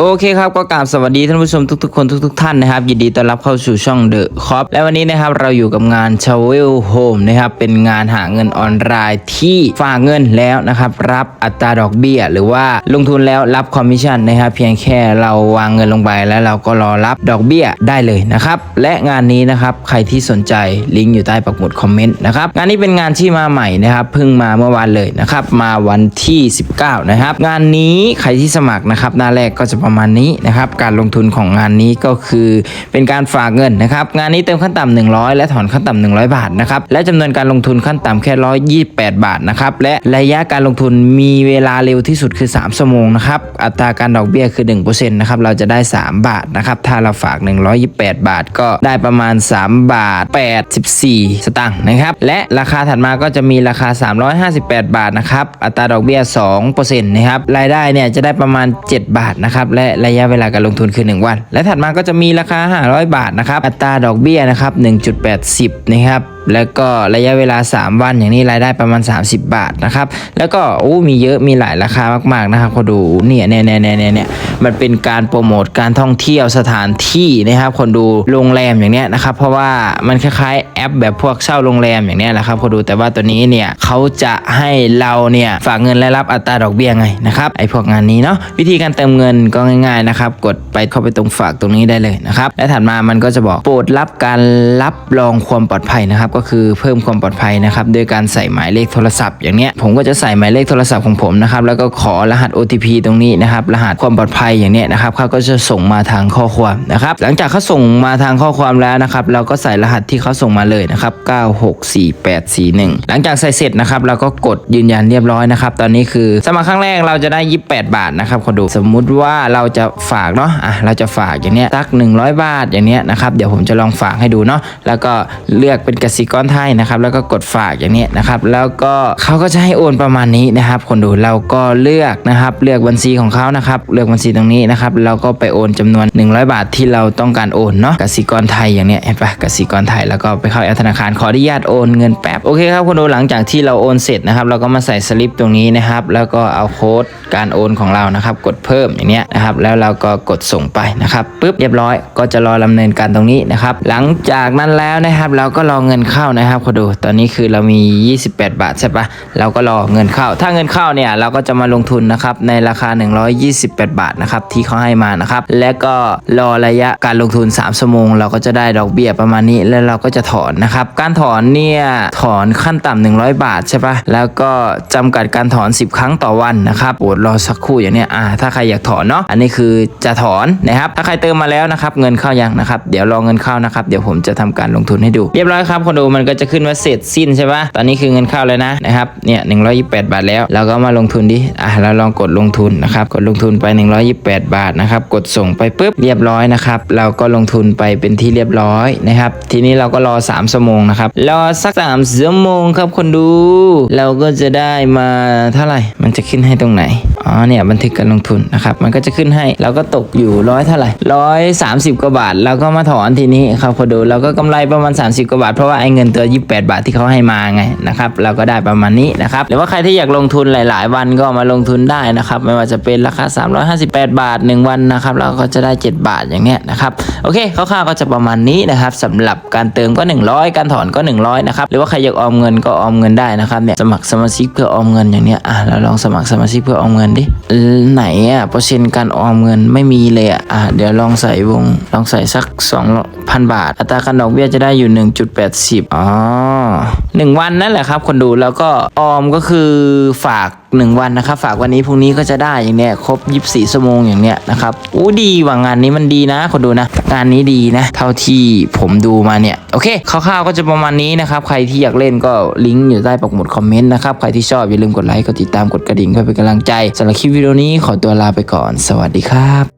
โอเคครับก็กราบสวัสดีท่านผู้ชมทุกๆคนทุก ๆ ท่านนะครับยินดีต้อนรับเข้าสู่ช่องเดอะคอปและวันนี้นะครับเราอยู่กับงาน c h a v e l Home นะครับเป็นงานหาเงินออนไลน์ที่ฝากเงินแล้วนะครับรับอัตราดอกเบี้ย หรือว่าลงทุนแล้วรับคอมมิชชั่นนะครับเพียงแค่เราวางเงินลงไปแล้วเราก็รอรับดอกเบี้ยได้เลยนะครับและงานนี้นะครับใครที่สนใจลิงก์อยู่ใต้ปักหมุดคอมเมนต์นะครับงานนี้เป็นงานที่มาใหม่นะครับเพิ่งมาเมื่อวานเลยนะครับมาวันที่ 19นะครับงานนี้ใครที่สมัครนะครับหน้าแรกก็จะประมาณนี้นะครับการลงทุนของงานนี้ก็คือเป็นการฝากเงินนะครับงานนี้เติมขั้นต่ำ100 และถอนขั้นต่ำ100 บาทนะครับและจำนวนการลงทุนขั้นต่ำแค่ 128 บาทนะครับและระยะการลงทุนมีเวลาเร็วที่สุดคือ 3 ชั่วโมงนะครับอัตราการดอกเบี้ยคือ1%นะครับเราจะได้ 3 บาทนะครับถ้าเราฝาก 128 บาทก็ได้ประมาณ 3 บาท 84 สตางค์นะครับและราคาถัดมาก็จะมีราคา 358 บาทนะครับอัตราดอกเบี้ย2%นะครับรายได้เนี่ยจะได้ประมาณ 7 บาทนะครับและระยะเวลาการลงทุนคือ 1 วัน และถัดมาก็จะมีราคา 500 บาทนะครับอัตราดอกเบี้ยนะครับ1.80นะครับ แล้วก็ระยะเวลา 3 วันอย่างนี้รายได้ประมาณ 30 บาทนะครับ แล้วก็โอ้มีเยอะมีหลายราคามาก ๆนะครับคนดูเนี่ยเนี่ยเนี่ยเนี่ยเนี่ยมันเป็นการโปรโมทการท่องเที่ยวสถานที่นะครับ คนดูโรงแรมอย่างเนี้ยนะครับ เพราะว่ามันคล้ายๆแอปแบบพวกเช่าโรงแรมอย่างเนี้ยแหละครับคนดูแต่ว่าตัวนี้เนี่ยเขาจะให้เราเนี่ยฝากเงินและรับอัตราดอกเบี้ยไงนะครับไอพวกงานนี้เนาะวิธีการเติมเงินก็ง่าย ๆนะครับ กดไปเข้าไปตรงฝากตรงนี้ได้เลยนะครับและถัดมามันก็จะบอกโปรดรับการรับรองความปลอดภัยนะครับก็คือเพิ่มความปลอดภัยนะครับโดยการใส่หมายเลขโทรศัพท์อย่างเนี้ยผมก็จะใส่หมายเลขโทรศัพท์ของผมนะครับแล้วก็ขอรหัส OTP ตรงนี้นะครับรหัสความปลอดภัยอย่างเนี้ยนะครับเขาก็จะส่งมาทางข้อความนะครับหลังจากเขาส่งมาทางข้อความแล้วนะครับเราก็ใส่รหัสที่เขาส่งมาเลยนะครับ964841 หลังจากใส่เสร็จนะครับเราก็กดยืนยันเรียบร้อยนะครับตอนนี้คือสมัครครั้งแรกเราจะได้ 28 บาทนะครับคนดูสมมุติว่าเราจะฝากเนาะอะเราจะฝากอย่างเนี้ยสัก 100 บาทอย่างเนี้ยนะครับเดี๋ยวผมจะลองฝากให้ดูเนาะแล้วก็เลือกเป็นกสิกรไทยนะครับแล้วก็กดฝากอย่างนี้นะครับแล้วก็เขาก็จะให้โอนประมาณนี้นะครับ คนดูเราก็เลือกนะครับเลือกบัญชีของเขานะครับเลือกบัญชีตรงนี้นะครับเราก็ไปโอนจำนวน 100 บาทที่เราต้องการโอนเนาะกสิกรไทยอย่างเนี้ยเห็นปะกสิกรไทยแล้วก็ไปเข้าแอปธนาคารขออนุญาตโอนเงินแป๊บโอเคครับคนดูหลังจากที่เราโอนเสร็จนะครับเราก็มาใส่สลิปตรงนี้นะครับแล้วก็เอาโค้ดการโอนของเรานะครับกดเพิ่มอย่างเนี้ยนะครับแล้วเราก็กดส่งไปนะครับปุ๊บเรียบร้อยก็จะรอดำเนินการตรงนี้นะครับหลังจากนั้นแล้วนะครับเราก็รอเงินเข้านะครับคนดู ตอนนี้คือเรามี 28 บาทใช่ปะเราก็รอเงินเข้า ถ้าเงินเข้าเนี่ยเราก็จะมาลงทุนนะครับในราคา 128 บาทนะครับที่เขาให้มานะครับ และก็รอระยะการลงทุน3ชั่วโมง เราก็จะได้ดอกเบี้ยประมาณนี้ แล้วเราก็จะถอนนะครับ การถอนเนี่ยถอนขั้นต่ำ100 บาทใช่ปะแล้วก็จำกัดการถอน 10 ครั้งต่อวันนะครับโปรดรอสักครู่อย่างเนี้ยอ่าถ้าใครอยากถอนเนาะอันนี้คือจะถอนนะครับถ้าใครเติมมาแล้วนะครับเงินเข้ายังนะครับเดี๋ยวรอเงินเข้านะครับเดี๋ยวผมจะทำการลงทุนให้ดู เรียบร้อยครับคนดูมันก็จะขึ้นว่าเสร็จสิ้นใช่ปะตอนนี้คือเงินเข้าแล้วนะนะครับเนี่ย128บาทแล้ว เราก็มาลงทุนดิอะเราลองกดลงทุนนะครับกดลงทุนไป 128 บาทนะครับกดส่งไปปุ๊บเรียบร้อยนะครับเราก็ลงทุนไปเป็นที่เรียบร้อยนะครับทีนี้เราก็รอ3ชั่วโมงนะครับรอสัก3ชั่วโมงครับคนดู เราก็จะได้มาเท่าไหร่มันจะขึ้นให้ตรงไหนอ๋อเนี่ยบันทึกการลงทุนนะครับมันก็จะขึ้นให้เราก็ตกอยู่ร้อยเท่าไหร่ร้อยสามสิบกว่าบาทเราก็มาถอนทีนี้ครับคนดูเราก็กำไรประมาณ 30กว่าบาทเพราะว่าไอ้เงินตัว 28 บาทที่เขาให้มาไงนะครับเราก็ได้ประมาณนี้นะครับหรือว่าใครที่อยากลงทุนหลาย ๆ วันก็มาลงทุนได้นะครับไม่ว่าจะเป็นราคา 358 บาท 1 วันนะครับเราก็จะได้ 7 บาทอย่างเนี้ยนะครับโอเคคร่าวๆก็จะประมาณนี้นะครับสำหรับการเติมก็ 100 การถอนก็ 100นะครับหรือว่าใครอยากออมเงินก็ออมเงินได้นะครับเนี่ยสมัครสมาชิกเพื่อออมเงินอย่างเนี้ยอะเราลองสมัครสมาชิกเพื่อออมเงินดิไหนอะเปอร์เซ็นต์การออมเงินไม่มีเลยอะอะเดี๋ยวลองใส่วงลองใส่สัก 2,000 บาท อัตราการดอกเบี้ยจะได้อยู่10อ๋อหนึ่งวันนั่นแหละครับ คนดูแล้วก็ออมก็คือฝาก1วันนะครับ ฝากวันนี้พรุ่งนี้ก็จะได้อย่างเนี้ยครบ24ชั่วโมงอย่างเนี้ยนะครับอู้ดีว่างานนี้มันดีนะ คนดูนะ งานนี้ดีนะ เท่าที่ผมดูมาเนี่ยโอเคคร่าวๆก็จะประมาณนี้นะครับ ใครที่อยากเล่นก็ลิงก์อยู่ใต้ปักหมุดคอมเมนต์นะครับใครที่ชอบอย่าลืมกดไลค์กดติดตามกดกระดิ่งเพื่อเป็นกำลังใจสำหรับคลิปวิดีโอนี้ขอตัวลาไปก่อน สวัสดีครับ